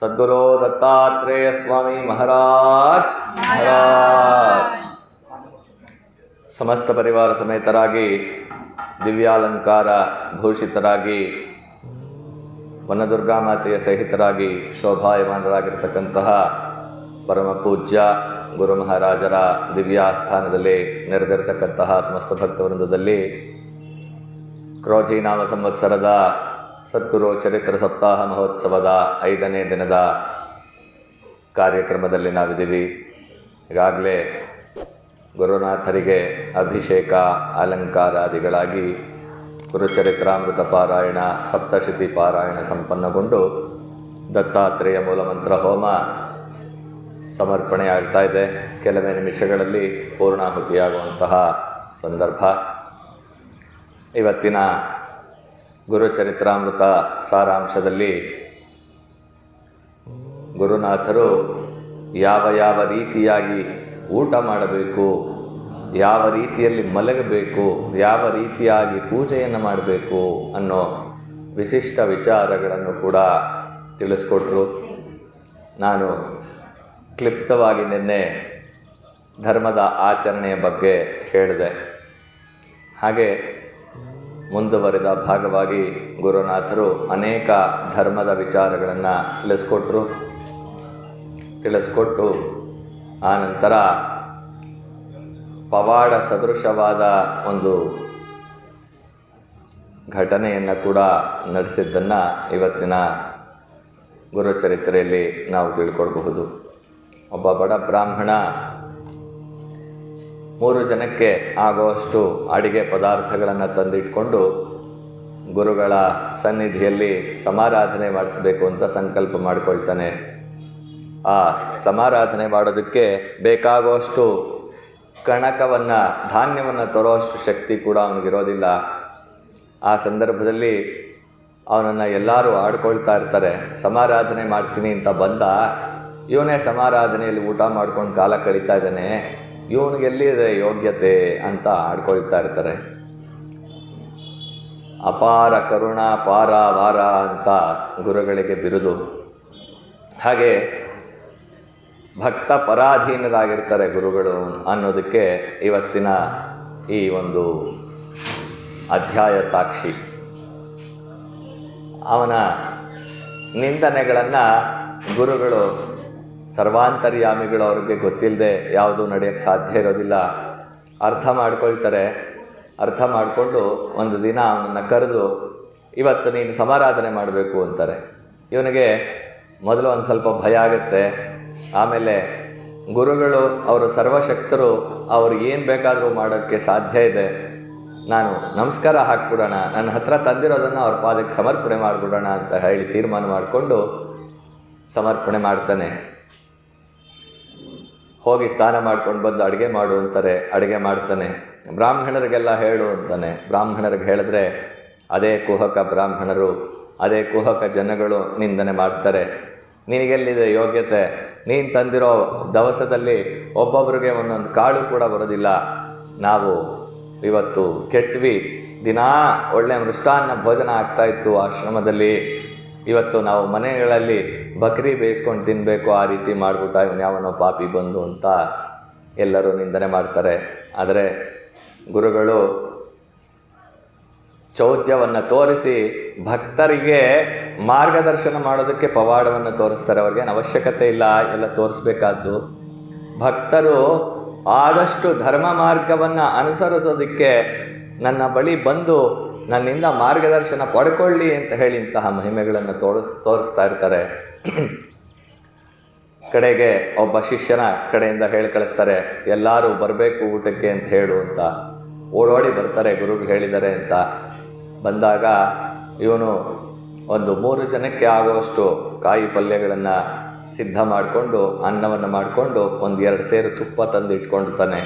ಸದ್ಗುರು ದತ್ತಾತ್ರೇಯ ಸ್ವಾಮಿ ಮಹಾರಾಜ್. ಮಹಾರಾಜ್. ಸಮಸ್ತ ಪರಿವಾರ ಸಮೇತರಾಗಿ ದಿವ್ಯಾಲಂಕಾರ ಭೂಷಿತರಾಗಿ ವನದುರ್ಗಾ ಮಾತೆಯ ಸಹಿತರಾಗಿ ಶೋಭಾಯಮಾನರಾಗಿರ್ತಕ್ಕಂತಹ ಪರಮ ಪೂಜ್ಯ ಗುರು ಮಹಾರಾಜರ ದಿವ್ಯಾಸ್ಥಾನದಲ್ಲಿ ನೆರೆದಿರತಕ್ಕಂತಹ ಸಮಸ್ತ ಭಕ್ತವೃಂದದಲ್ಲಿ ಕ್ರೋಧಿ ನಾಮ ಸಂವತ್ಸರದ ಸದ್ಗುರು ಚರಿತ್ರ ಸಪ್ತಾಹ ಮಹೋತ್ಸವದ ಐದನೇ ದಿನದ ಕಾರ್ಯಕ್ರಮದಲ್ಲಿ ನಾವಿದ್ದೀವಿ. ಈಗಾಗಲೇ ಗುರುನಾಥರಿಗೆ ಅಭಿಷೇಕ ಅಲಂಕಾರಾದಿಗಳಾಗಿ ಗುರುಚರಿತ್ರಾಮೃತ ಪಾರಾಯಣ, ಸಪ್ತಶತಿ ಪಾರಾಯಣ ಸಂಪನ್ನಗೊಂಡು ದತ್ತಾತ್ರೇಯ ಮೂಲಮಂತ್ರ ಹೋಮ ಸಮರ್ಪಣೆ ಆಗ್ತಾ ಇದೆ. ಕೆಲವೇ ನಿಮಿಷಗಳಲ್ಲಿ ಪೂರ್ಣಾಹುತಿಯಾಗುವಂತಹ ಸಂದರ್ಭ. ಇವತ್ತಿನ ಗುರುಚರಿತ್ರಾಮೃತ ಸಾರಾಂಶದಲ್ಲಿ ಗುರುನಾಥರು ಯಾವ ಯಾವ ರೀತಿಯಾಗಿ ಊಟ ಮಾಡಬೇಕು, ಯಾವ ರೀತಿಯಲ್ಲಿ ಮಲಗಬೇಕು, ಯಾವ ರೀತಿಯಾಗಿ ಪೂಜೆಯನ್ನು ಮಾಡಬೇಕು ಅನ್ನೋ ವಿಶಿಷ್ಟ ವಿಚಾರಗಳನ್ನು ಕೂಡ ತಿಳಿಸ್ಕೊಟ್ರು. ನಾನು ಕ್ಲಿಪ್ತವಾಗಿ ನಿನ್ನೆ ಧರ್ಮದ ಆಚರಣೆಯ ಬಗ್ಗೆ ಹೇಳಿದೆ. ಹಾಗೆ ಮುಂದುವರಿದ ಭಾಗವಾಗಿ ಗುರುನಾಥರು ಅನೇಕ ಧರ್ಮದ ವಿಚಾರಗಳನ್ನು ತಿಳಿಸ್ಕೊಟ್ರು. ತಿಳಿಸ್ಕೊಟ್ಟು ಆನಂತರ ನಂತರ ಪವಾಡ ಸದೃಶವಾದ ಒಂದು ಘಟನೆಯನ್ನು ಕೂಡ ನಡೆಸಿದ್ದನ್ನು ಇವತ್ತಿನ ಗುರುಚರಿತ್ರೆಯಲ್ಲಿ ನಾವು ತಿಳ್ಕೊಳ್ಬಹುದು. ಒಬ್ಬ ಬಡ ಬ್ರಾಹ್ಮಣ ಮೂರು ಜನಕ್ಕೆ ಆಗುವಷ್ಟು ಅಡಿಗೆ ಪದಾರ್ಥಗಳನ್ನು ತಂದಿಟ್ಕೊಂಡು ಗುರುಗಳ ಸನ್ನಿಧಿಯಲ್ಲಿ ಸಮಾರಾಧನೆ ಮಾಡಿಸಬೇಕು ಅಂತ ಸಂಕಲ್ಪ ಮಾಡಿಕೊಳ್ತಾನೆ. ಆ ಸಮಾರಾಧನೆ ಮಾಡೋದಕ್ಕೆ ಬೇಕಾಗುವಷ್ಟು ಕಣಕವನ್ನು, ಧಾನ್ಯವನ್ನು ತರೋಷ್ಟು ಶಕ್ತಿ ಕೂಡ ಅವನಿಗಿರೋದಿಲ್ಲ. ಆ ಸಂದರ್ಭದಲ್ಲಿ ಅವನನ್ನು ಎಲ್ಲರೂ ಆಡ್ಕೊಳ್ತಾ ಇರ್ತಾರೆ. ಸಮಾರಾಧನೆ ಮಾಡ್ತೀನಿ ಅಂತ ಬಂದ ಇವನೇ ಸಮಾರಾಧನೆಯಲ್ಲಿ ಊಟ ಮಾಡ್ಕೊಂಡು ಕಾಲ ಕಳೀತಾ ಇದ್ದಾನೆ. ಇವನಿಗೆ ಎಲ್ಲಿದೆ ಯೋಗ್ಯತೆ ಅಂತ ಆಡ್ಕೊಳ್ತಾ ಇರ್ತಾರೆ. ಅಪಾರ ಕರುಣ ಪಾರ ವಾರ ಅಂತ ಗುರುಗಳಿಗೆ ಬಿರುದು. ಹಾಗೆ ಭಕ್ತ ಪರಾಧೀನರಾಗಿರ್ತಾರೆ ಗುರುಗಳು ಅನ್ನೋದಕ್ಕೆ ಇವತ್ತಿನ ಈ ಒಂದು ಅಧ್ಯಾಯ ಸಾಕ್ಷಿ. ಅವನ ನಿಂದನೆಗಳನ್ನು ಗುರುಗಳು ಸರ್ವಾಂತರ್ಯಾಮಿಗಳು ಅವ್ರಿಗೆ ಗೊತ್ತಿಲ್ಲದೆ ಯಾವುದು ನಡೆಯೋಕ್ಕೆ ಸಾಧ್ಯ ಇರೋದಿಲ್ಲ. ಅರ್ಥ ಮಾಡ್ಕೊಳ್ತಾರೆ. ಅರ್ಥ ಮಾಡಿಕೊಂಡು ಒಂದು ದಿನ ಅವನನ್ನು ಕರೆದು, ಇವತ್ತು ನೀನು ಸಮಾರಾಧನೆ ಮಾಡಬೇಕು ಅಂತಾರೆ. ಇವನಿಗೆ ಮೊದಲು ಒಂದು ಸ್ವಲ್ಪ ಭಯ ಆಗುತ್ತೆ. ಆಮೇಲೆ ಗುರುಗಳು, ಅವರು ಸರ್ವಶಕ್ತರು ಅವರು ಏನು ಬೇಕಾದರೂ ಮಾಡೋಕ್ಕೆ ಸಾಧ್ಯ ಇದೆ. ನಾನು ನಮಸ್ಕಾರ ಹಾಕ್ಬಿಡೋಣ, ನನ್ನ ಹತ್ರ ತಂದಿರೋದನ್ನು ಅವ್ರ ಪಾದಕ್ಕೆ ಸಮರ್ಪಣೆ ಮಾಡಿಬಿಡೋಣ ಅಂತ ಹೇಳಿ ತೀರ್ಮಾನ ಮಾಡಿಕೊಂಡು ಸಮರ್ಪಣೆ ಮಾಡ್ತಾನೆ. ಹೋಗಿ ಸ್ನಾನ ಮಾಡ್ಕೊಂಡು ಬಂದು ಅಡುಗೆ ಮಾಡು ಅಂತಾರೆ, ಅಡುಗೆ ಮಾಡ್ತಾನೆ. ಬ್ರಾಹ್ಮಣರಿಗೆಲ್ಲ ಹೇಳು ಅಂತಾನೆ. ಬ್ರಾಹ್ಮಣರಿಗೆ ಹೇಳಿದ್ರೆ, ಅದೇ ಕುಹಕ ಬ್ರಾಹ್ಮಣರು, ಅದೇ ಕುಹಕ ಜನಗಳು ನಿಂದನೆ ಮಾಡ್ತಾರೆ. ನಿನಗೆಲ್ಲಿದೆ ಯೋಗ್ಯತೆ? ನೀನು ತಂದಿರೋ ದವಸದಲ್ಲಿ ಒಬ್ಬೊಬ್ರಿಗೆ ಒಂದೊಂದು ಕಾಳು ಕೂಡ ಬರೋದಿಲ್ಲ. ನಾವು ಇವತ್ತು ಕೆಟ್ವಿ. ದಿನಾ ಒಳ್ಳೆಯ ಮೃಷ್ಟಾನ್ನ ಭೋಜನ ಆಗ್ತಾಯಿತ್ತು ಆಶ್ರಮದಲ್ಲಿ. ಇವತ್ತು ನಾವು ಮನೆಗಳಲ್ಲಿ ಬಕ್ರಿ ಬೇಯಿಸ್ಕೊಂಡು ತಿನ್ನಬೇಕು ಆ ರೀತಿ ಮಾಡಿಬಿಟ್ಟ ಇವನು ಯಾವನೋ ಪಾಪಿ ಬಂದು ಅಂತ ಎಲ್ಲರೂ ನಿಂದನೆ ಮಾಡ್ತಾರೆ. ಆದರೆ ಗುರುಗಳು ಚೌದ್ಯವನ್ನು ತೋರಿಸಿ ಭಕ್ತರಿಗೆ ಮಾರ್ಗದರ್ಶನ ಮಾಡೋದಕ್ಕೆ ಪವಾಡವನ್ನು ತೋರಿಸ್ತಾರೆ. ಅವ್ರಿಗೇನು ಅವಶ್ಯಕತೆ ಇಲ್ಲ ಎಲ್ಲ ತೋರಿಸ್ಬೇಕಾದ್ದು. ಭಕ್ತರು ಆದಷ್ಟು ಧರ್ಮ ಮಾರ್ಗವನ್ನು ಅನುಸರಿಸೋದಕ್ಕೆ ನನ್ನ ಬಳಿ ಬಂದು ನನ್ನಿಂದ ಮಾರ್ಗದರ್ಶನ ಪಡ್ಕೊಳ್ಳಿ ಅಂತ ಹೇಳಿ ಇಂತಹ ಮಹಿಮೆಗಳನ್ನು ತೋರಿಸ್ ತೋರಿಸ್ತಾ ಇರ್ತಾರೆ. ಕಡೆಗೆ ಒಬ್ಬ ಶಿಷ್ಯನ ಕಡೆಯಿಂದ ಹೇಳಿ ಕಳಿಸ್ತಾರೆ, ಎಲ್ಲರೂ ಬರಬೇಕು ಊಟಕ್ಕೆ ಅಂತ ಹೇಳು ಅಂತ. ಓಡೋಡಿ ಬರ್ತಾರೆ ಗುರುಗೆ ಹೇಳಿದ್ದಾರೆ ಅಂತ. ಬಂದಾಗ ಇವನು ಒಂದು ಮೂರು ಜನಕ್ಕೆ ಆಗುವಷ್ಟು ಕಾಯಿ ಪಲ್ಯಗಳನ್ನು ಸಿದ್ಧ ಮಾಡಿಕೊಂಡು, ಅನ್ನವನ್ನು ಮಾಡಿಕೊಂಡು ಒಂದು ಎರಡು ಸೇರು ತುಪ್ಪ ತಂದು ಇಟ್ಕೊಂಡಿರ್ತಾನೆ.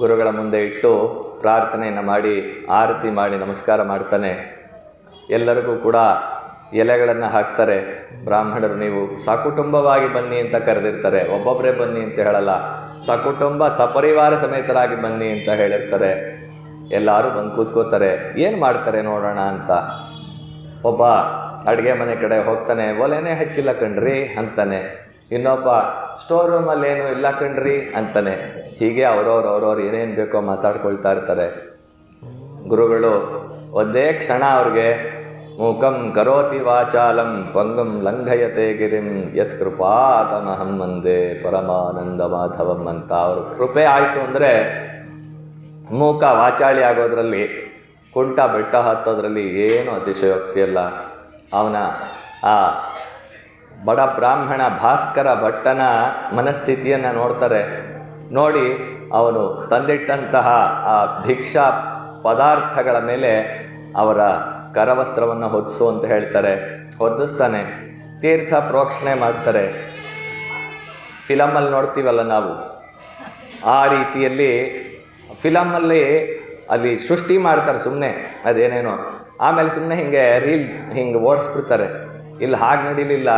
ಗುರುಗಳ ಮುಂದೆ ಇಟ್ಟು ಪ್ರಾರ್ಥನೆಯನ್ನು ಮಾಡಿ, ಆರತಿ ಮಾಡಿ, ನಮಸ್ಕಾರ ಮಾಡ್ತಾನೆ. ಎಲ್ಲರಿಗೂ ಕೂಡ ಎಲೆಗಳನ್ನು ಹಾಕ್ತಾರೆ. ಬ್ರಾಹ್ಮಣರು ನೀವು ಸಕುಟುಂಬವಾಗಿ ಬನ್ನಿ ಅಂತ ಕರೆದಿರ್ತಾರೆ. ಒಬ್ಬೊಬ್ಬರೇ ಬನ್ನಿ ಅಂತ ಹೇಳಲ್ಲ. ಸಕುಟುಂಬ ಸಪರಿವಾರ ಸಮೇತರಾಗಿ ಬನ್ನಿ ಅಂತ ಹೇಳಿರ್ತಾರೆ. ಎಲ್ಲರೂ ಬಂದು ಕೂತ್ಕೋತಾರೆ. ಏನು ಮಾಡ್ತಾರೆ ನೋಡೋಣ ಅಂತ. ಒಬ್ಬ ಅಡುಗೆ ಮನೆ ಕಡೆ ಹೋಗ್ತಾನೆ. ಒಲೆನೇ ಹಚ್ಚಿಲ್ಲ ಕಣ್ರಿ ಅಂತಾನೆ. ಇನ್ನೊಬ್ಬ ಸ್ಟೋರ್ ರೂಮಲ್ಲಿ ಏನು ಇಲ್ಲ ಕಣ್ರಿ ಅಂತಾನೆ. ಹೀಗೆ ಅವ್ರವ್ರು ಅವ್ರವ್ರು ಏನೇನು ಬೇಕೋ ಮಾತಾಡ್ಕೊಳ್ತಾ ಇರ್ತಾರೆ. ಗುರುಗಳು, ಒಂದೇ ಕ್ಷಣ ಅವ್ರಿಗೆ. ಮೂಕಂ ಕರೋತಿ ವಾಚಾಲಂ, ಪಂಗಂ ಲಂಘಯತೆ ಗಿರಿಂ, ಯತ್ ಕೃಪಾತಮಹಂ ಮಂದೇ ಪರಮಾನಂದ ಮಾಧವಂ ಅಂತ ಅವರು ಕೃಪೆ ಆಯಿತು ಅಂದರೆ ಮೂಕ ವಾಚಾಳಿ ಆಗೋದ್ರಲ್ಲಿ, ಕುಂಟ ಬೆಟ್ಟ ಹತ್ತೋದ್ರಲ್ಲಿ ಏನು ಅತಿಶಯೋಕ್ತಿ ಅಲ್ಲ. ಅವನ ಆ ಬಡ ಬ್ರಾಹ್ಮಣ ಭಾಸ್ಕರ ಭಟ್ಟನ ಮನಸ್ಥಿತಿಯನ್ನು ನೋಡ್ತಾರೆ. ನೋಡಿ, ಅವನು ತಂದಿಟ್ಟಂತಹ ಆ ಭಿಕ್ಷಾ ಪದಾರ್ಥಗಳ ಮೇಲೆ ಅವರ ಕರವಸ್ತ್ರವನ್ನು ಹೊದಿಸು ಅಂತ ಹೇಳ್ತಾರೆ. ಹೊದಿಸ್ತಾನೆ ತೀರ್ಥ ಪ್ರೋಕ್ಷಣೆ ಮಾಡ್ತಾರೆ. ಫಿಲಮಲ್ಲಿ ನೋಡ್ತೀವಲ್ಲ ನಾವು? ಆ ರೀತಿಯಲ್ಲಿ ಫಿಲಮಲ್ಲಿ ಅಲ್ಲಿ ಸೃಷ್ಟಿ ಮಾಡ್ತಾರೆ ಸುಮ್ಮನೆ ಅದೇನೇನೋ. ಆಮೇಲೆ ಸುಮ್ಮನೆ ಹಿಂಗೆ ರೀಲ್ ಹಿಂಗೆ ಓಡಿಸ್ಬಿಡ್ತಾರೆ. ಇಲ್ಲಿ, ಹಾಗೆ ನಡೀಲಿಲ್ಲ.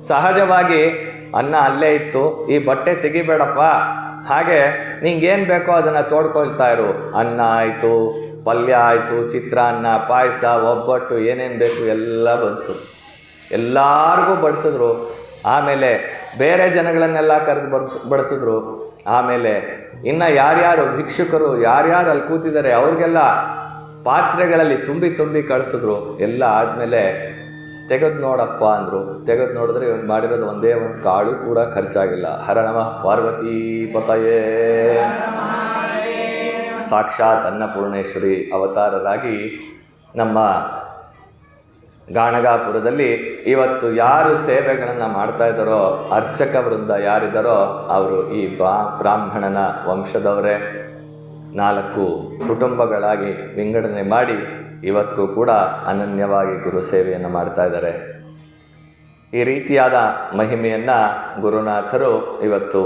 ಸಹಜವಾಗಿ ಅನ್ನ ಅಲ್ಲೇ ಇತ್ತು. ಈ ಬಟ್ಟೆ ತೆಗಿಬೇಡಪ್ಪ. ಹಾಗೆ ನಿಂಗೇನು ಬೇಕೋ ಅದನ್ನು ತೋಡ್ಕೊಳ್ತಾ ಇರು. ಅನ್ನ ಆಯಿತು, ಪಲ್ಯ ಆಯಿತು, ಚಿತ್ರಾನ್ನ, ಪಾಯಸ, ಒಬ್ಬಟ್ಟು, ಏನೇನು ಬೇಕು ಎಲ್ಲ ಬಂತು. ಎಲ್ಲರಿಗೂ ಬಡಿಸಿದ್ರು. ಆಮೇಲೆ ಬೇರೆ ಜನಗಳನ್ನೆಲ್ಲ ಕರೆದು ಬಡಿಸ್, ಬಡಿಸಿದ್ರು. ಆಮೇಲೆ ಇನ್ನು ಯಾರ್ಯಾರು ಭಿಕ್ಷುಕರು, ಯಾರ್ಯಾರು ಅಲ್ಲಿ ಕೂತಿದ್ದಾರೆ, ಅವ್ರಿಗೆಲ್ಲ ಪಾತ್ರೆಗಳಲ್ಲಿ ತುಂಬಿ ತುಂಬಿ ಕಳಿಸಿದ್ರು. ಎಲ್ಲ ಆದಮೇಲೆ ತೆಗೆದು ನೋಡಪ್ಪ ಅಂದರು. ತೆಗೆದು ನೋಡಿದ್ರೆ ಇವನು ಮಾಡಿರೋದು ಒಂದೇ ಒಂದು ಕಾಳು ಕೂಡ ಖರ್ಚಾಗಿಲ್ಲ. ಹರ ನಮಃ ಪಾರ್ವತಿ ಪತಯೇ. ಸಾಕ್ಷಾತ್ ಅನ್ನಪೂರ್ಣೇಶ್ವರಿ ಅವತಾರರಾಗಿ ನಮ್ಮ ಗಾಣಗಾಪುರದಲ್ಲಿ ಇವತ್ತು ಯಾರು ಸೇವೆಗಳನ್ನು ಮಾಡ್ತಾ ಇದ್ದಾರೋ, ಅರ್ಚಕ ವೃಂದ ಯಾರಿದ್ದಾರೋ ಅವರು ಈ ಬಾ ಬ್ರಾಹ್ಮಣನ ವಂಶದವರೇ. ನಾಲ್ಕು ಕುಟುಂಬಗಳಾಗಿ ವಿಂಗಡಣೆ ಮಾಡಿ ಇವತ್ತಿಗೂ ಕೂಡ ಅನನ್ಯವಾಗಿ ಗುರು ಸೇವೆಯನ್ನು ಮಾಡ್ತಾ ಇದ್ದಾರೆ. ಈ ರೀತಿಯಾದ ಮಹಿಮೆಯನ್ನು ಗುರುನಾಥರು ಇವತ್ತು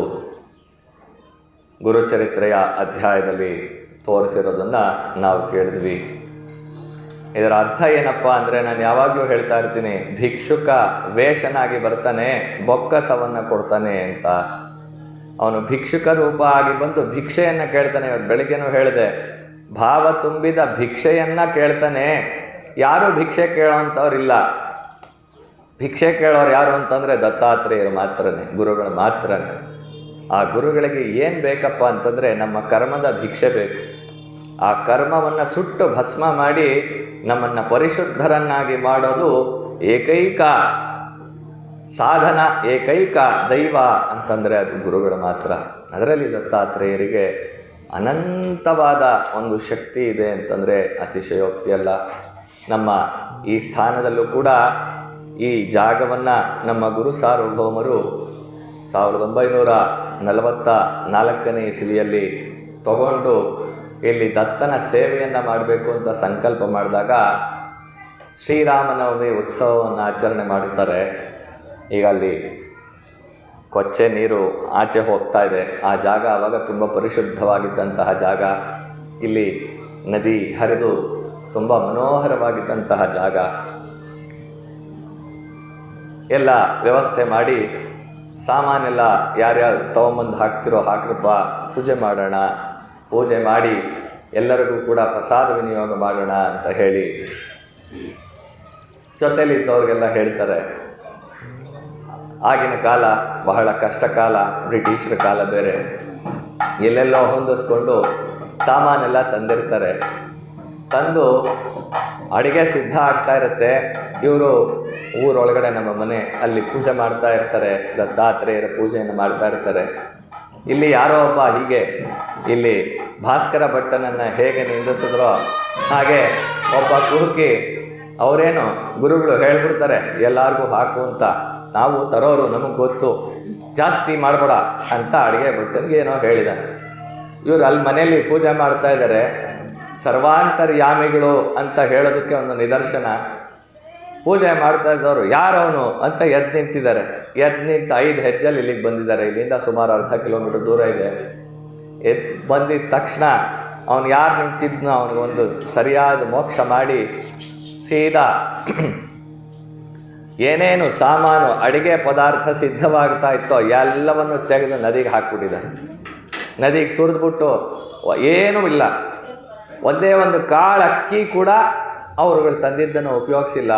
ಗುರುಚರಿತ್ರೆಯ ಅಧ್ಯಾಯದಲ್ಲಿ ತೋರಿಸಿರೋದನ್ನು ನಾವು ಕೇಳಿದ್ವಿ. ಇದರ ಅರ್ಥ ಏನಪ್ಪ ಅಂದರೆ ನಾನು ಯಾವಾಗಲೂ ಹೇಳ್ತಾ ಇರ್ತೀನಿ, ಭಿಕ್ಷುಕ ವೇಷನಾಗಿ ಬರ್ತಾನೆ, ಬೊಕ್ಕಸವನ್ನು ಕೊಡ್ತಾನೆ ಅಂತ. ಅವನು ಭಿಕ್ಷುಕ ರೂಪ ಆಗಿ ಬಂದು ಭಿಕ್ಷೆಯನ್ನು ಕೇಳ್ತಾನೆ, ಇವತ್ತು ಬೆಳಿಗ್ಗೆನೂ ಹೇಳಿದೆ. ಭಾವ ತುಂಬಿದ ಭಿಕ್ಷೆಯನ್ನು ಕೇಳ್ತಾನೆ. ಯಾರು ಭಿಕ್ಷೆ ಕೇಳೋವಂಥವ್ರಿಲ್ಲ ಭಿಕ್ಷೆ ಕೇಳೋರು ಯಾರು ಅಂತಂದರೆ ದತ್ತಾತ್ರೇಯರು ಮಾತ್ರನೇ, ಗುರುಗಳು ಮಾತ್ರನೇ. ಆ ಗುರುಗಳಿಗೆ ಏನು ಬೇಕಪ್ಪ ಅಂತಂದರೆ ನಮ್ಮ ಕರ್ಮದ ಭಿಕ್ಷೆ ಬೇಕು. ಆ ಕರ್ಮವನ್ನು ಸುಟ್ಟು ಭಸ್ಮ ಮಾಡಿ ನಮ್ಮನ್ನು ಪರಿಶುದ್ಧರನ್ನಾಗಿ ಮಾಡೋದು ಏಕೈಕ ಸಾಧನ, ಏಕೈಕ ದೈವ ಅಂತಂದರೆ ಅದು ಗುರುಗಳು ಮಾತ್ರ. ಅದರಲ್ಲಿ ದತ್ತಾತ್ರೇಯರಿಗೆ ಅನಂತವಾದ ಒಂದು ಶಕ್ತಿ ಇದೆ ಅಂತಂದರೆ ಅತಿಶಯೋಕ್ತಿಯಲ್ಲ. ನಮ್ಮ ಈ ಸ್ಥಾನದಲ್ಲೂ ಕೂಡ ಈ ಜಾಗವನ್ನು ನಮ್ಮ ಗುರು ಸಾರ್ವಭೌಮರು ಸಾವಿರದ ಒಂಬೈನೂರ ನಲವತ್ತ ನಾಲ್ಕನೇ ಇಸವಿಯಲ್ಲಿ ತಗೊಂಡು ಇಲ್ಲಿ ದತ್ತನ ಸೇವೆಯನ್ನು ಮಾಡಬೇಕು ಅಂತ ಸಂಕಲ್ಪ ಮಾಡಿದಾಗ ಶ್ರೀರಾಮನವಮಿ ಉತ್ಸವವನ್ನು ಆಚರಣೆ ಮಾಡುತ್ತಾರೆ ಈಗ ಅಲ್ಲಿ ಕೊಚ್ಚೆ ನೀರು ಆಚೆ ಹೋಗ್ತಾ ಇದೆ. ಆ ಜಾಗ ಆವಾಗ ತುಂಬ ಪರಿಶುದ್ಧವಾಗಿದ್ದಂತಹ ಜಾಗ. ಇಲ್ಲಿ ನದಿ ಹರಿದು ತುಂಬ ಮನೋಹರವಾಗಿದ್ದಂತಹ ಜಾಗ. ಎಲ್ಲ ವ್ಯವಸ್ಥೆ ಮಾಡಿ ಸಾಮಾನೆಲ್ಲ ಯಾರ್ಯಾರು ತೊಗೊಂಬಂದು ಹಾಕ್ತಿರೋ ಹಾಕ್ರಪ್ಪ ಪೂಜೆ ಮಾಡೋಣ. ಪೂಜೆ ಮಾಡಿ ಎಲ್ಲರಿಗೂ ಕೂಡ ಪ್ರಸಾದ ವಿನಿಯೋಗ ಮಾಡೋಣ ಅಂತ ಹೇಳಿ ಜೊತೆಯಲ್ಲಿ ಇದ್ದವ್ರಿಗೆಲ್ಲ ಹೇಳ್ತಾರೆ. ಆಗಿನ ಕಾಲ ಬಹಳ ಕಷ್ಟ ಕಾಲ, ಬ್ರಿಟಿಷರ ಕಾಲ ಬೇರೆ. ಎಲ್ಲೆಲ್ಲೋ ಹೊಂದಿಸ್ಕೊಂಡು ಸಾಮಾನೆಲ್ಲ ತಂದಿರ್ತಾರೆ. ತಂದು ಅಡುಗೆ ಸಿದ್ಧ ಆಗ್ತಾ ಇರುತ್ತೆ. ಇವರು ಊರೊಳಗಡೆ ನಮ್ಮ ಮನೆ ಅಲ್ಲಿ ಪೂಜೆ ಮಾಡ್ತಾ ಇರ್ತಾರೆ, ದತ್ತಾತ್ರೇಯರ ಪೂಜೆಯನ್ನು ಮಾಡ್ತಾ ಇರ್ತಾರೆ. ಇಲ್ಲಿ ಯಾರೋ ಒಬ್ಬ ಹೀಗೆ, ಇಲ್ಲಿ ಭಾಸ್ಕರ ಭಟ್ಟನನ್ನು ಹೇಗೆ ನಿಂದಿಸಿದ್ರೋ ಹಾಗೆ ಒಬ್ಬ ಕುರುಕಿ, ಅವರೇನು ಗುರುಗಳು ಹೇಳ್ಬಿಡ್ತಾರೆ, ಎಲ್ಲರಿಗೂ ಹಾಕು ಅಂತ. ನಾವು ತರೋರು ನಮಗೆ ಗೊತ್ತು. ಜಾಸ್ತಿ ಮಾಡಬೇಡ ಅಂತ ಅಡುಗೆ ಭಟ್ಟನಿಗೆ ಏನೋ ಹೇಳಿದ. ಇವರು ಅಲ್ಲಿ ಮನೆಯಲ್ಲಿ ಪೂಜೆ ಮಾಡ್ತಾ ಇದ್ದಾರೆ ಸರ್ವಾಂತರ್ಯಾಮಿಗಳು ಅಂತ ಹೇಳೋದಕ್ಕೆ ಒಂದು ನಿದರ್ಶನ. ಪೂಜೆ ಮಾಡ್ತಾ ಇದ್ದವರು ಯಾರವನು ಅಂತ ಎದ್ದು ನಿಂತಿದ್ದಾರೆ. ಎದ್ದು ನಿಂತು ಐದು ಹೆಜ್ಜಲ್ಲಿ ಇಲ್ಲಿಗೆ ಬಂದಿದ್ದಾರೆ. ಇಲ್ಲಿಂದ ಸುಮಾರು ಅರ್ಧ ಕಿಲೋಮೀಟರ್ ದೂರ ಇದೆ. ಎದ್ ಬಂದಿದ್ದ ತಕ್ಷಣ ಅವನು ಯಾರು ನಿಂತಿದ್ನೋ ಅವನಿಗೊಂದು ಸರಿಯಾದ ಮೋಕ್ಷ ಮಾಡಿ ಸೀದಾ ಏನೇನು ಸಾಮಾನು ಅಡಿಗೆ ಪದಾರ್ಥ ಸಿದ್ಧವಾಗ್ತಾ ಇತ್ತೋ ಎಲ್ಲವನ್ನು ತೆಗೆದು ನದಿಗೆ ಹಾಕ್ಬಿಟ್ಟಿದ್ದಾರೆ. ನದಿಗೆ ಸುರಿದ್ಬಿಟ್ಟು ಏನೂ ಇಲ್ಲ. ಒಂದೇ ಒಂದು ಕಾಳು ಅಕ್ಕಿ ಕೂಡ ಅವರುಗಳು ತಂದಿದ್ದನ್ನು ಉಪಯೋಗಿಸಿಲ್ಲ.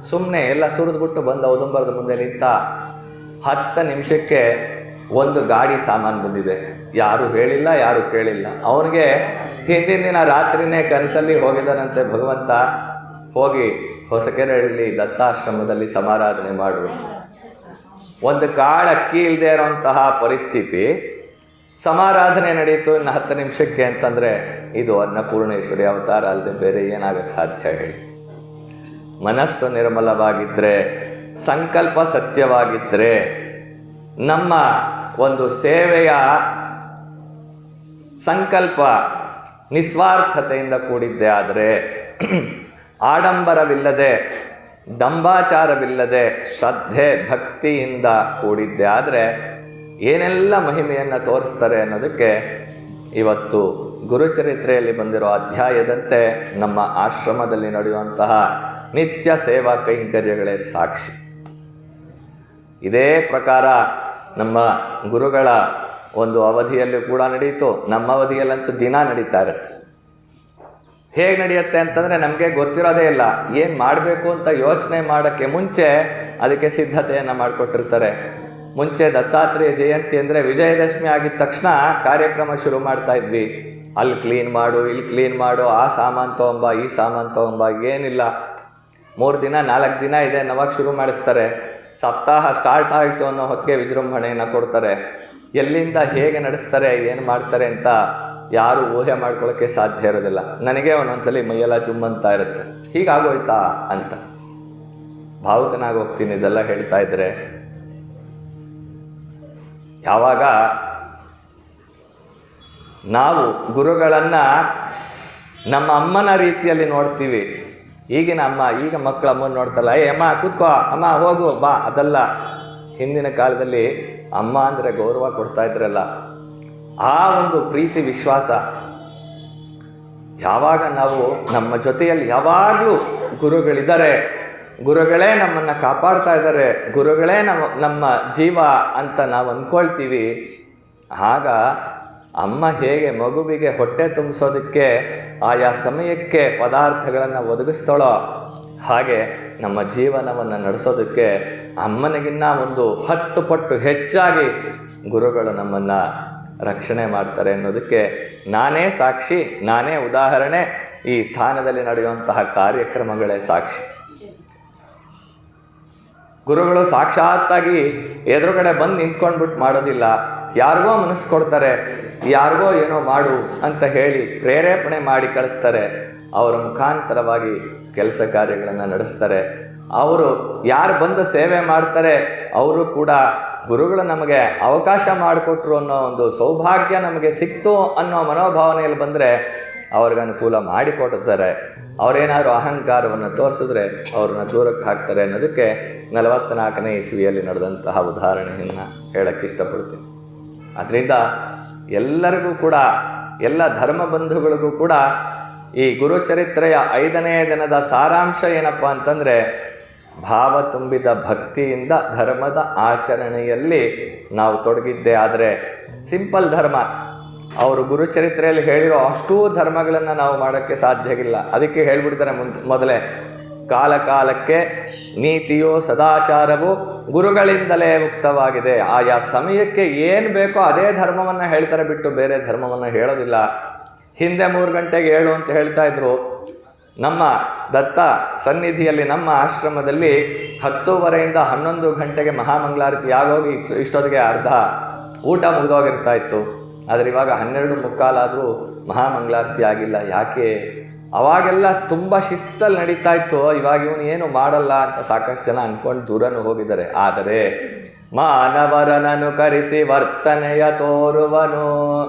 ಸುಮ್ಮನೆ ಎಲ್ಲ ಸುರಿದ್ಬಿಟ್ಟು ಬಂದ ಔದಂಬರದ ಮುಂದೆ ನಿಂತ ಹತ್ತು ನಿಮಿಷಕ್ಕೆ ಒಂದು ಗಾಡಿ ಸಾಮಾನು ಬಂದಿದೆ. ಯಾರು ಹೇಳಿಲ್ಲ, ಯಾರು ಕೇಳಿಲ್ಲ. ಅವನಿಗೆ ಹಿಂದಿನ ದಿನ ರಾತ್ರಿನೇ ಕನಸಲ್ಲಿ ಹೋಗಿದ್ದಾನಂತೆ ಭಗವಂತ. ಹೋಗಿ ಹೊಸಕೆರೆಹಳ್ಳಿ ದತ್ತಾಶ್ರಮದಲ್ಲಿ ಸಮಾರಾಧನೆ ಮಾಡುವ ಒಂದು ಕಾಳು ಅಕ್ಕಿ ಇಲ್ಲದೆ ಇರೋಂತಹ ಪರಿಸ್ಥಿತಿ ಸಮಾರಾಧನೆ ನಡೆಯಿತು ಇನ್ನು ಹತ್ತು ನಿಮಿಷಕ್ಕೆ ಅಂತಂದರೆ ಇದು ಅನ್ನಪೂರ್ಣೇಶ್ವರಿ ಅವತಾರ ಅಲ್ಲದೆ ಬೇರೆ ಏನಾಗಕ್ಕೆ ಸಾಧ್ಯ ಹೇಳಿ. ಮನಸ್ಸು ನಿರ್ಮಲವಾಗಿದ್ದರೆ ಸಂಕಲ್ಪ ಸತ್ಯವಾಗಿದ್ದರೆ ನಮ್ಮ ಒಂದು ಸೇವೆಯ ಸಂಕಲ್ಪ ನಿಸ್ವಾರ್ಥತೆಯಿಂದ ಕೂಡಿದ್ದೆ ಆದರೆ ಆಡಂಬರವಿಲ್ಲದೆ, ಡಂಬಾಚಾರವಿಲ್ಲದೆ ಶ್ರದ್ಧೆ ಭಕ್ತಿಯಿಂದ ಕೂಡಿದ್ದೆ. ಆದರೆ ಏನೆಲ್ಲ ಮಹಿಮೆಯನ್ನು ತೋರಿಸ್ತಾರೆ ಅನ್ನೋದಕ್ಕೆ ಇವತ್ತು ಗುರುಚರಿತ್ರೆಯಲ್ಲಿ ಬಂದಿರೋ ಅಧ್ಯಾಯದಂತೆ ನಮ್ಮ ಆಶ್ರಮದಲ್ಲಿ ನಡೆಯುವಂತಹ ನಿತ್ಯ ಸೇವಾ ಕೈಂಕರ್ಯಗಳೇ ಸಾಕ್ಷಿ. ಇದೇ ಪ್ರಕಾರ ನಮ್ಮ ಗುರುಗಳ ಒಂದು ಅವಧಿಯಲ್ಲಿ ಕೂಡ ನಡೆಯಿತು. ನಮ್ಮ ಅವಧಿಯಲ್ಲಂತೂ ದಿನ ನಡೀತಾ ಇರುತ್ತೆ. ಹೇಗೆ ನಡೆಯುತ್ತೆ ಅಂತಂದರೆ ನಮಗೆ ಗೊತ್ತಿರೋದೇ ಇಲ್ಲ. ಏನು ಮಾಡಬೇಕು ಅಂತ ಯೋಚನೆ ಮಾಡೋಕ್ಕೆ ಮುಂಚೆ ಅದಕ್ಕೆ ಸಿದ್ಧತೆಯನ್ನು ಮಾಡಿಕೊಟ್ಟಿರ್ತಾರೆ. ಮುಂಚೆ ದತ್ತಾತ್ರೇಯ ಜಯಂತಿ ಅಂದರೆ ವಿಜಯದಶಮಿ ಆಗಿದ ತಕ್ಷಣ ಕಾರ್ಯಕ್ರಮ ಶುರು ಮಾಡ್ತಾ ಇದ್ವಿ. ಅಲ್ಲಿ ಕ್ಲೀನ್ ಮಾಡು, ಇಲ್ಲಿ ಕ್ಲೀನ್ ಮಾಡು, ಆ ಸಾಮಾನು ತೊಗೊಂಬ, ಈ ಸಾಮಾನು ತೊಗೊಂಬ, ಏನಿಲ್ಲ. ಮೂರು ದಿನ, ನಾಲ್ಕು ದಿನ ಇದೆ, ನವಾಗ ಶುರು ಮಾಡಿಸ್ತಾರೆ. ಸಪ್ತಾಹ ಸ್ಟಾರ್ಟ್ ಆಯಿತು ಅನ್ನೋ ಹೊತ್ತಿಗೆ ವಿಜೃಂಭಣೆಯನ್ನು ಕೊಡ್ತಾರೆ. ಎಲ್ಲಿಂದ ಹೇಗೆ ನಡೆಸ್ತಾರೆ, ಏನು ಮಾಡ್ತಾರೆ ಅಂತ ಯಾರು ಊಹೆ ಮಾಡ್ಕೊಳ್ಳೋಕ್ಕೆ ಸಾಧ್ಯ ಇರೋದಿಲ್ಲ. ನನಗೆ ಒಂದೊಂದ್ಸಲಿ ಮೈಯೆಲ್ಲ ಜುಮ್ಮಂತ ಇರುತ್ತೆ. ಹೀಗಾಗೋಯ್ತಾ ಅಂತ. ಭಾವುಕನಾಗಿ ಹೋಗ್ತೀನಿ ಇದೆಲ್ಲ ಹೇಳ್ತಾ ಇದ್ರೆ. ಯಾವಾಗ? ನಾವು ಗುರುಗಳನ್ನು ನಮ್ಮ ಅಮ್ಮನ ರೀತಿಯಲ್ಲಿ ನೋಡ್ತೀವಿ. ಈಗಿನ ಅಮ್ಮ, ಈಗ ಮಕ್ಕಳ ಅಮ್ಮನ ನೋಡ್ತಲ್ಲ, ಏ, ಅಮ್ಮ, ಕೂತ್ಕೋ, ಅಮ್ಮ, ಹೋಗು, ಬಾ. ಅದಲ್ಲ ಹಿಂದಿನ ಕಾಲದಲ್ಲಿ ಅಮ್ಮ ಅಂದರೆ ಗೌರವ ಕೊಡ್ತಾ ಇದ್ರಲ್ಲ. ಆ ಒಂದು ಪ್ರೀತಿ ವಿಶ್ವಾಸ ಯಾವಾಗ ನಾವು ನಮ್ಮ ಜೊತೆಯಲ್ಲಿ ಯಾವಾಗಲೂ ಗುರುಗಳಿದ್ದಾರೆ, ಗುರುಗಳೇ ನಮ್ಮನ್ನು ಕಾಪಾಡ್ತಾ ಇದ್ದಾರೆ, ಗುರುಗಳೇ ನಮ್ಮ ನಮ್ಮ ಜೀವ ಅಂತ ನಾವು ಅಂದ್ಕೊಳ್ತೀವಿ ಆಗ ಅಮ್ಮ ಹೇಗೆ ಮಗುವಿಗೆ ಹೊಟ್ಟೆ ತುಂಬಿಸೋದಕ್ಕೆ, ಆಯಾ ಸಮಯಕ್ಕೆ ಪದಾರ್ಥಗಳನ್ನು ಒದಗಿಸ್ತಾಳೋ, ಹಾಗೆ ನಮ್ಮ ಜೀವನವನ್ನು ನಡೆಸೋದಕ್ಕೆ ಅಮ್ಮನಿಗಿನ್ನ ಒಂದು ಹತ್ತು ಪಟ್ಟು ಹೆಚ್ಚಾಗಿ ಗುರುಗಳು ನಮ್ಮನ್ನು ರಕ್ಷಣೆ ಮಾಡ್ತಾರೆ ಅನ್ನೋದಕ್ಕೆ ನಾನೇ ಸಾಕ್ಷಿ, ನಾನೇ ಉದಾಹರಣೆ ಈ ಸ್ಥಾನದಲ್ಲಿ ನಡೆಯುವಂತಹ ಕಾರ್ಯಕ್ರಮಗಳೇ ಸಾಕ್ಷಿ. ಗುರುಗಳು ಸಾಕ್ಷಾತ್ತಾಗಿ ಎದುರುಗಡೆ ಬಂದು ನಿಂತ್ಕೊಂಡ್ಬಿಟ್ಟು ಮಾಡೋದಿಲ್ಲ. ಯಾರಿಗೋ ಮನಸ್ಸು ಕೊಡ್ತಾರೆ, ಯಾರಿಗೋ ಏನೋ ಮಾಡು ಅಂತ ಹೇಳಿ ಪ್ರೇರೇಪಣೆ ಮಾಡಿ ಕಳಿಸ್ತಾರೆ. ಅವರ ಮುಖಾಂತರವಾಗಿ ಕೆಲಸ ಕಾರ್ಯಗಳನ್ನು ನಡೆಸ್ತಾರೆ. ಅವರು ಯಾರು ಬಂದು ಸೇವೆ ಮಾಡ್ತಾರೆ, ಅವರು ಕೂಡ ಗುರುಗಳು ನಮಗೆ ಅವಕಾಶ ಮಾಡಿಕೊಟ್ರು ಅನ್ನೋ ಒಂದು ಸೌಭಾಗ್ಯ ನಮಗೆ ಸಿಕ್ತು ಅನ್ನೋ ಮನೋಭಾವನೆಯಲ್ಲಿ ಬಂದರೆ ಅವ್ರಿಗೆ ಅನುಕೂಲ ಮಾಡಿಕೊಡ್ತಾರೆ ಅವರೇನಾದರೂ ಅಹಂಕಾರವನ್ನು ತೋರಿಸಿದ್ರೆ ಅವ್ರನ್ನ ದೂರಕ್ಕೆ ಹಾಕ್ತಾರೆ ಅನ್ನೋದಕ್ಕೆ ನಲವತ್ತ್ನಾಲ್ಕನೇ ಇಸವಿಯಲ್ಲಿ ನಡೆದಂತಹ ಉದಾಹರಣೆಯನ್ನು ಹೇಳಕ್ಕೆ ಇಷ್ಟಪಡ್ತೀನಿ. ಅದರಿಂದ ಎಲ್ಲರಿಗೂ ಕೂಡ, ಎಲ್ಲ ಧರ್ಮ ಬಂಧುಗಳಿಗೂ ಕೂಡ ಈ ಗುರುಚರಿತ್ರೆಯ ಐದನೇ ದಿನದ ಸಾರಾಂಶ ಏನಪ್ಪ ಅಂತಂದರೆ ಭಾವ ತುಂಬಿದ ಭಕ್ತಿಯಿಂದ ಧರ್ಮದ ಆಚರಣೆಯಲ್ಲಿ ನಾವು ತೊಡಗಿದ್ದೆ. ಆದರೆ ಸಿಂಪಲ್ ಧರ್ಮ, ಅವರು ಗುರುಚರಿತ್ರೆಯಲ್ಲಿ ಹೇಳಿರೋ ಅಷ್ಟೂ ಧರ್ಮಗಳನ್ನು ನಾವು ಮಾಡೋಕ್ಕೆ ಸಾಧ್ಯವಿಲ್ಲ ಅದಕ್ಕೆ ಹೇಳ್ಬಿಡ್ತಾರೆ ಮುಂದೆ ಮೊದಲೇ, ಕಾಲಕಾಲಕ್ಕೆ ನೀತಿಯೋ ಸದಾಚಾರವು ಗುರುಗಳಿಂದಲೇ ಮುಕ್ತವಾಗಿದೆ. ಆಯಾ ಸಮಯಕ್ಕೆ ಏನು ಬೇಕೋ ಅದೇ ಧರ್ಮವನ್ನು ಹೇಳ್ತಾರೆ ಬಿಟ್ಟು ಬೇರೆ ಧರ್ಮವನ್ನು ಹೇಳೋದಿಲ್ಲ. ಹಿಂದೆ ಮೂರು ಗಂಟೆಗೆ ಹೇಳು ಅಂತ ಹೇಳ್ತಾ ಇದ್ರು. ನಮ್ಮ ದತ್ತ ಸನ್ನಿಧಿಯಲ್ಲಿ ನಮ್ಮ ಆಶ್ರಮದಲ್ಲಿ ಹತ್ತೂವರೆಯಿಂದ ಹನ್ನೊಂದು ಗಂಟೆಗೆ ಮಹಾಮಂಗಳಾರತಿ ಆಗೋಗಿ ಇಷ್ಟು- ಇಷ್ಟೊತ್ತಿಗೆ ಅರ್ಧ ಊಟ ಮುಗಿದೋಗಿರ್ತಾ ಇತ್ತು. ಆದರೆ ಇವಾಗ ಹನ್ನೆರಡು ಮುಕ್ಕಾಲಾದರೂ ಮಹಾಮಂಗಳಾರತಿ ಆಗಿಲ್ಲ. ಯಾಕೆ? ಅವಾಗೆಲ್ಲ ತುಂಬ ಶಿಸ್ತಲ್ಲಿ ನಡೀತಾ ಇತ್ತು. ಇವಾಗ ಇವನು ಏನು ಮಾಡಲ್ಲ ಅಂತ ಸಾಕಷ್ಟು ಜನ ಅಂದ್ಕೊಂಡು ದೂರನೂ ಹೋಗಿದ್ದಾರೆ. ಆದರೆ ಮಾನವರನನು ಕರೆಸಿ ವರ್ತನೆಯ ತೋರುವನು.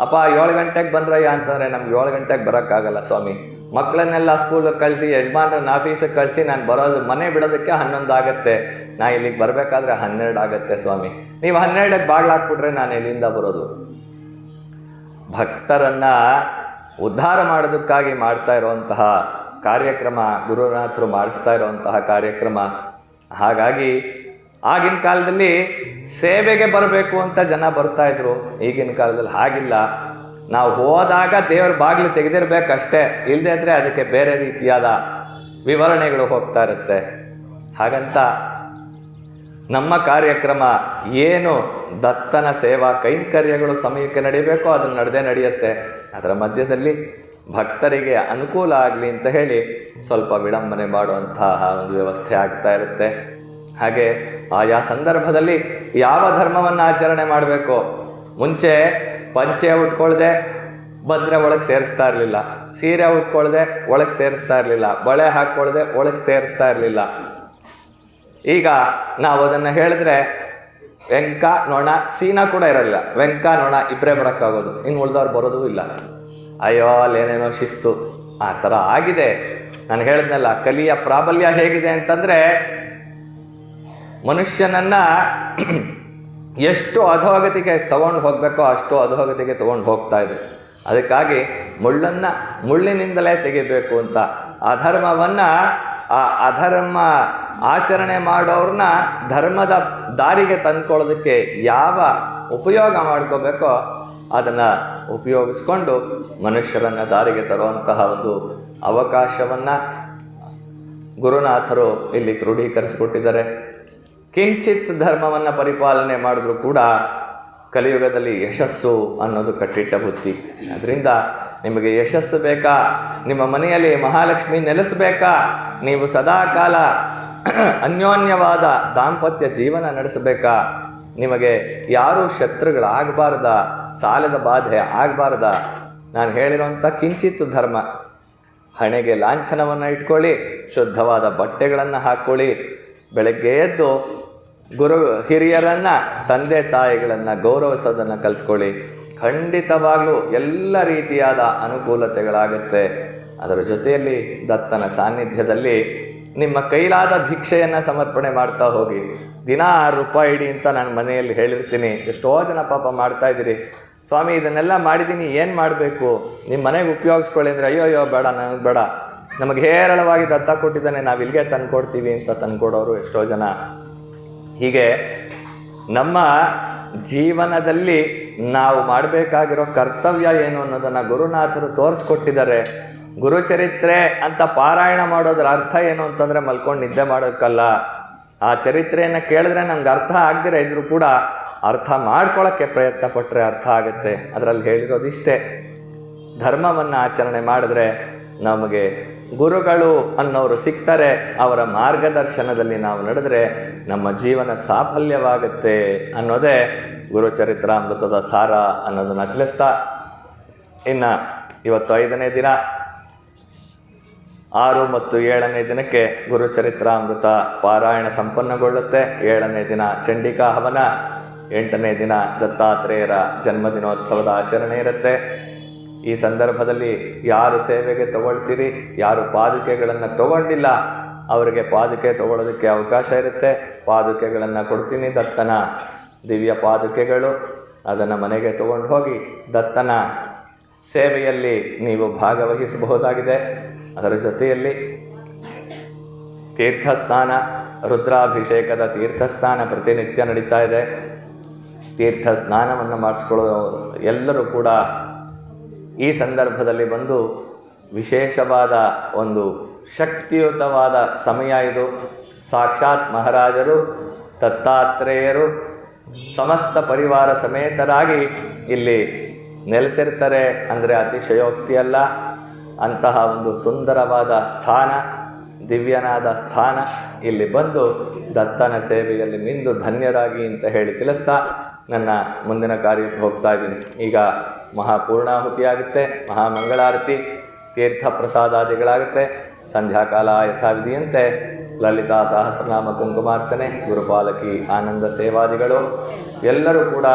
ಅಪ್ಪ, ಏಳು ಗಂಟೆಗೆ ಬಂದ್ರಯ್ಯ ಅಂತಂದರೆ ನಮ್ಗೆ ಏಳು ಗಂಟೆಗೆ ಬರೋಕ್ಕಾಗಲ್ಲ ಸ್ವಾಮಿ. ಮಕ್ಕಳನ್ನೆಲ್ಲ ಸ್ಕೂಲಿಗೆ ಕಳಿಸಿ, ಯಜಮಾನ್ರನ್ನ ಆಫೀಸಿಗೆ ಕಳಿಸಿ, ನಾನು ಬರೋದು, ಮನೆ ಬಿಡೋದಕ್ಕೆ ಹನ್ನೊಂದು ಆಗುತ್ತೆ ನಾ ಇಲ್ಲಿಗೆ ಬರಬೇಕಾದ್ರೆ ಹನ್ನೆರಡು ಆಗುತ್ತೆ ಸ್ವಾಮಿ. ನೀವು ಹನ್ನೆರಡಕ್ಕೆ ಬಾಗ್ಲು ಹಾಕ್ಬಿಟ್ರೆ ನಾನು ಇಲ್ಲಿಂದ ಬರೋದು? ಭಕ್ತರನ್ನ ಉದ್ಧಾರ ಮಾಡೋದಕ್ಕಾಗಿ ಮಾಡ್ತಾ ಇರುವಂತಹ ಕಾರ್ಯಕ್ರಮ, ಗುರುನಾಥರು ಮಾಡಿಸ್ತಾ ಇರುವಂತಹ ಕಾರ್ಯಕ್ರಮ. ಹಾಗಾಗಿ ಆಗಿನ ಕಾಲದಲ್ಲಿ ಸೇವೆಗೆ ಬರಬೇಕು ಅಂತ ಜನ ಬರ್ತಾಯಿದ್ರು ಈಗಿನ ಕಾಲದಲ್ಲಿ ಹಾಗಿಲ್ಲ. ನಾವು ಹೋದಾಗ ದೇವ್ರ ಬಾಗಿಲು ತೆಗೆದಿರ್ಬೇಕಷ್ಟೇ. ಇಲ್ಲದೇ ಇದ್ದರೆ ಅದಕ್ಕೆ ಬೇರೆ ರೀತಿಯಾದ ವಿವರಣೆಗಳು ಹೋಗ್ತಾ ಇರುತ್ತೆ. ಹಾಗಂತ ನಮ್ಮ ಕಾರ್ಯಕ್ರಮ ಏನು ದತ್ತನ ಸೇವಾ ಕೈಂಕರ್ಯಗಳು ಸಮಯಕ್ಕೆ ನಡೀಬೇಕೋ ಅದನ್ನು ನಡೆದೇ ನಡೆಯುತ್ತೆ. ಅದರ ಮಧ್ಯದಲ್ಲಿ ಭಕ್ತರಿಗೆ ಅನುಕೂಲ ಆಗಲಿ ಅಂತ ಹೇಳಿ ಸ್ವಲ್ಪ ವಿಡಂಬನೆ ಮಾಡುವಂತಹ ಒಂದು ವ್ಯವಸ್ಥೆ ಆಗ್ತಾ ಇರುತ್ತೆ. ಹಾಗೆ ಆಯಾ ಸಂದರ್ಭದಲ್ಲಿ ಯಾವ ಧರ್ಮವನ್ನು ಆಚರಣೆ ಮಾಡಬೇಕು, ಮುಂಚೆ ಪಂಚೆ ಉಟ್ಕೊಳ್ದೆ ಬಂದರೆ ಒಳಗೆ ಸೇರಿಸ್ತಾ ಇರಲಿಲ್ಲ. ಸೀರೆ ಉಟ್ಕೊಳ್ದೆ ಒಳಗೆ ಸೇರಿಸ್ತಾ ಇರಲಿಲ್ಲ. ಬಳೆ ಹಾಕ್ಕೊಳ್ದೆ ಒಳಗೆ ಸೇರಿಸ್ತಾ ಇರಲಿಲ್ಲ. ಈಗ ನಾವು ಅದನ್ನು ಹೇಳಿದ್ರೆ ವೆಂಕ, ನೊಣ, ಸೀನಾ ಕೂಡ ಇರಲಿಲ್ಲ ವೆಂಕ, ನೊಣ ಇಬ್ಬರೇ ಬರೋಕ್ಕಾಗೋದು. ಇನ್ನು ಉಳ್ದವ್ರು ಬರೋದೂ ಇಲ್ಲ. ಅಯ್ಯೋ, ಅಲ್ಲೇನೇನೋ ಶಿಸ್ತು. ಆ ಥರ ಆಗಿದೆ. ನಾನು ಹೇಳಿದ್ನಲ್ಲ, ಕಲಿಯ ಪ್ರಾಬಲ್ಯ ಹೇಗಿದೆ ಅಂತಂದರೆ ಮನುಷ್ಯನನ್ನ ಎಷ್ಟು ಅಧೋಗತಿಗೆ ತೊಗೊಂಡು ಹೋಗಬೇಕೋ ಅಷ್ಟು ಅಧೋಗತಿಗೆ ತೊಗೊಂಡು ಹೋಗ್ತಾ ಇದೆ. ಅದಕ್ಕಾಗಿ ಮುಳ್ಳನ್ನು ಮುಳ್ಳಿನಿಂದಲೇ ತೆಗಿಬೇಕು ಅಂತ. ಅಧರ್ಮವನ್ನು, ಆ ಅಧರ್ಮ ಆಚರಣೆ ಮಾಡೋರನ್ನ ಧರ್ಮದ ದಾರಿಗೆ ತಂದ್ಕೊಳ್ಳೋದಕ್ಕೆ ಯಾವ ಉಪಯೋಗ ಮಾಡ್ಕೋಬೇಕೋ ಅದನ್ನು ಉಪಯೋಗಿಸ್ಕೊಂಡು ಮನುಷ್ಯರನ್ನು ದಾರಿಗೆ ತರುವಂತಹ ಒಂದು ಅವಕಾಶವನ್ನು ಗುರುನಾಥರು ಇಲ್ಲಿ ಕ್ರೋಢೀಕರಿಸಿಕೊಟ್ಟಿದ್ದಾರೆ. ಕಿಂಚಿತ್ ಧರ್ಮವನ್ನು ಪರಿಪಾಲನೆ ಮಾಡಿದ್ರೂ ಕೂಡ ಕಲಿಯುಗದಲ್ಲಿ ಯಶಸ್ಸು ಅನ್ನೋದು ಕಟ್ಟಿಟ್ಟ ಬುತ್ತಿ ಅದರಿಂದ ನಿಮಗೆ ಯಶಸ್ಸು ಬೇಕಾ? ನಿಮ್ಮ ಮನೆಯಲ್ಲಿ ಮಹಾಲಕ್ಷ್ಮಿ ನೆಲೆಸಬೇಕಾ? ನೀವು ಸದಾಕಾಲ ಅನ್ಯೋನ್ಯವಾದ ದಾಂಪತ್ಯ ಜೀವನ ನಡೆಸಬೇಕಾ? ನಿಮಗೆ ಯಾರೂ ಶತ್ರುಗಳಾಗಬಾರ್ದ, ಸಾಲದ ಬಾಧೆ ಆಗಬಾರ್ದ. ನಾನು ಹೇಳಿರುವಂಥ ಕಿಂಚಿತ್ ಧರ್ಮ. ಹಣೆಗೆ ಲಾಂಛನವನ್ನು ಇಟ್ಕೊಳ್ಳಿ, ಶುದ್ಧವಾದ ಬಟ್ಟೆಗಳನ್ನು ಹಾಕ್ಕೊಳ್ಳಿ ಬೆಳಗ್ಗೆ ಎದ್ದು ಗುರು ಹಿರಿಯರನ್ನು, ತಂದೆ ತಾಯಿಗಳನ್ನು ಗೌರವಿಸೋದನ್ನು ಕಲ್ತ್ಕೊಳ್ಳಿ. ಖಂಡಿತವಾಗಲೂ ಎಲ್ಲ ರೀತಿಯಾದ ಅನುಕೂಲತೆಗಳಾಗುತ್ತೆ. ಅದರ ಜೊತೆಯಲ್ಲಿ ದತ್ತನ ಸಾನ್ನಿಧ್ಯದಲ್ಲಿ ನಿಮ್ಮ ಕೈಲಾದ ಭಿಕ್ಷೆಯನ್ನು ಸಮರ್ಪಣೆ ಮಾಡ್ತಾ ಹೋಗಿ. ದಿನ ಆರು ರೂಪಾಯಿ ಇಡಿ ಅಂತ ನಾನು ಮನೆಯಲ್ಲಿ ಹೇಳಿರ್ತೀನಿ. ಎಷ್ಟೋ ಜನ ಪಾಪ ಮಾಡ್ತಾ ಇದ್ದೀರಿ. ಸ್ವಾಮಿ, ಇದನ್ನೆಲ್ಲ ಮಾಡಿದ್ದೀನಿ, ಏನು ಮಾಡಬೇಕು? ನಿಮ್ಮ ಮನೆಗೆ ಉಪಯೋಗಿಸ್ಕೊಳ್ಳಿ ಅಂದರೆ ಅಯ್ಯೋ ಅಯ್ಯೋ ಬೇಡ, ನನಗೆ ಬೇಡ. ನಮಗೆ ಹೇರಳವಾಗಿ ದತ್ತ ಕೊಟ್ಟಿದ್ದಾನೆ, ನಾವು ಇಲ್ಲಿಗೆ ತಂದ್ಕೊಡ್ತೀವಿ ಅಂತ ತಂದುಕೊಡೋರು ಎಷ್ಟೋ ಜನ. ಹೀಗೆ ನಮ್ಮ ಜೀವನದಲ್ಲಿ ನಾವು ಮಾಡಬೇಕಾಗಿರೋ ಕರ್ತವ್ಯ ಏನು ಅನ್ನೋದನ್ನು ಗುರುನಾಥರು ತೋರಿಸ್ಕೊಟ್ಟಿದ್ದಾರೆ. ಗುರುಚರಿತ್ರೆ ಅಂತ ಪಾರಾಯಣ ಮಾಡೋದ್ರ ಅರ್ಥ ಏನು ಅಂತಂದರೆ ಮಲ್ಕೊಂಡು ನಿದ್ದೆ ಮಾಡೋಕ್ಕಲ್ಲ. ಆ ಚರಿತ್ರೆಯನ್ನು ಕೇಳಿದ್ರೆ ನಮ್ಗೆ ಅರ್ಥ ಆಗದಿರ ಇದ್ರೂ ಕೂಡ ಅರ್ಥ ಮಾಡ್ಕೊಳ್ಳೋಕ್ಕೆ ಪ್ರಯತ್ನ ಪಟ್ಟರೆ ಅರ್ಥ ಆಗುತ್ತೆ. ಅದರಲ್ಲಿ ಹೇಳಿರೋದಿಷ್ಟೇ. ಧರ್ಮವನ್ನು ಆಚರಣೆ ಮಾಡಿದ್ರೆ ನಮಗೆ ಗುರುಗಳು ಅನ್ನೋರು ಸಿಗ್ತಾರೆ ಅವರ ಮಾರ್ಗದರ್ಶನದಲ್ಲಿ ನಾವು ನಡೆದರೆ ನಮ್ಮ ಜೀವನ ಸಾಫಲ್ಯವಾಗುತ್ತೆ ಅನ್ನೋದೇ ಗುರುಚರಿತ್ರಾಮೃತದ ಸಾರ ಅನ್ನೋದನ್ನು ತಿಳಿಸ್ತಾ ಇನ್ನು ಇವತ್ತು ಐದನೇ ದಿನ, ಆರು ಮತ್ತು ಏಳನೇ ದಿನಕ್ಕೆ ಗುರುಚರಿತ್ರಾಮೃತ ಪಾರಾಯಣ ಸಂಪನ್ನಗೊಳ್ಳುತ್ತೆ. ಏಳನೇ ದಿನ ಚಂಡಿಕಾ ಹವನ, ಎಂಟನೇ ದಿನ ದತ್ತಾತ್ರೇಯರ ಜನ್ಮದಿನೋತ್ಸವದ ಆಚರಣೆ ಇರುತ್ತೆ. ಈ ಸಂದರ್ಭದಲ್ಲಿ ಯಾರು ಸೇವೆಗೆ ತಗೊಳ್ತೀರಿ, ಯಾರು ಪಾದುಕೆಗಳನ್ನು ತಗೊಂಡಿಲ್ಲ, ಅವರಿಗೆ ಪಾದುಕೆ ತಗೊಳ್ಳೋದಕ್ಕೆ ಅವಕಾಶ ಇರುತ್ತೆ. ಪಾದುಕೆಗಳನ್ನು ಕೊಡ್ತೀನಿ, ದತ್ತನ. ದಿವ್ಯ ಪಾದುಕೆಗಳು, ಅದನ್ನು ಮನೆಗೆ ತಗೊಂಡು ಹೋಗಿ ದತ್ತನ ಸೇವೆಯಲ್ಲಿ ನೀವು ಭಾಗವಹಿಸಬಹುದಾಗಿದೆ. ಅದರ ಜೊತೆಯಲ್ಲಿ ತೀರ್ಥಸ್ನಾನ ರುದ್ರಾಭಿಷೇಕದ ತೀರ್ಥಸ್ನಾನ ಪ್ರತಿನಿತ್ಯ ನಡೀತಾ ಇದೆ. ತೀರ್ಥ ಸ್ನಾನವನ್ನು ಮಾಡಿಸ್ಕೊಳ್ಳೋ ಎಲ್ಲರೂ ಕೂಡ ಈ ಸಂದರ್ಭದಲ್ಲಿ ಬಂದು ವಿಶೇಷವಾದ ಒಂದು ಶಕ್ತಿಯುತವಾದ ಸಮಯ ಇದು. ಸಾಕ್ಷಾತ್ ಮಹಾರಾಜರು, ದತ್ತಾತ್ರೇಯರು, ಸಮಸ್ತ ಪರಿವಾರ ಸಮೇತರಾಗಿ ಇಲ್ಲಿ ನೆಲೆಸಿರ್ತಾರೆ ಅಂದರೆ ಅತಿಶಯೋಕ್ತಿಯಲ್ಲ ಅಂತಹ ಒಂದು ಸುಂದರವಾದ ಸ್ಥಾನ, ದಿವ್ಯನಾದ ಸ್ಥಾನ. ಇಲ್ಲಿ ಬಂದು ದತ್ತನ ಸೇವೆಯಲ್ಲಿ ಮಿಂದು ಧನ್ಯರಾಗಿ ಅಂತ ಹೇಳಿ ತಿಳಿಸ್ತಾ ನನ್ನ ಮುಂದಿನ ಕಾರ್ಯಕ್ಕೆ ಹೋಗ್ತಾ ಇದ್ದೀನಿ. ಈಗ ಮಹಾಪೂರ್ಣಾಹುತಿಯಾಗುತ್ತೆ, ಮಹಾಮಂಗಳಾರತಿ ತೀರ್ಥ ಪ್ರಸಾದಾದಿಗಳಾಗುತ್ತೆ ಸಂಧ್ಯಾಕಾಲ ಯಥಾವಿಧಿಯಂತೆ, ಲಲಿತಾ ಸಹಸ್ರನಾಮ ಕುಂಕುಮಾರ್ಚನೆ, ಗುರುಪಾಲಕಿ ಆನಂದ ಸೇವಾದಿಗಳು, ಎಲ್ಲರೂ ಕೂಡ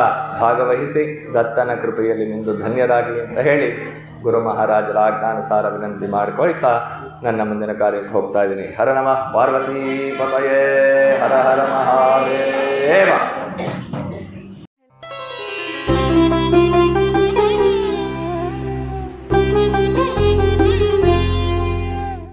ಭಾಗವಹಿಸಿ ದತ್ತನ ಕೃಪೆಯಲ್ಲಿ ನಿಂದು ಧನ್ಯರಾಗಿ ಅಂತ ಹೇಳಿ ಗುರು ಮಹಾರಾಜರ ಆಜ್ಞಾನುಸಾರ ವಿನಂತಿ ಮಾಡಿಕೊಳ್ತಾ ನನ್ನ ಮುಂದಿನ ಕಾರ್ಯಕ್ಕೆ ಹೋಗ್ತಾ ಇದ್ದೀನಿ. ಹರ ನಮಃ, ಪಾರ್ವತಿ ಪತಯೇ ಹರ ಹರ ಮಹಾದೇವ.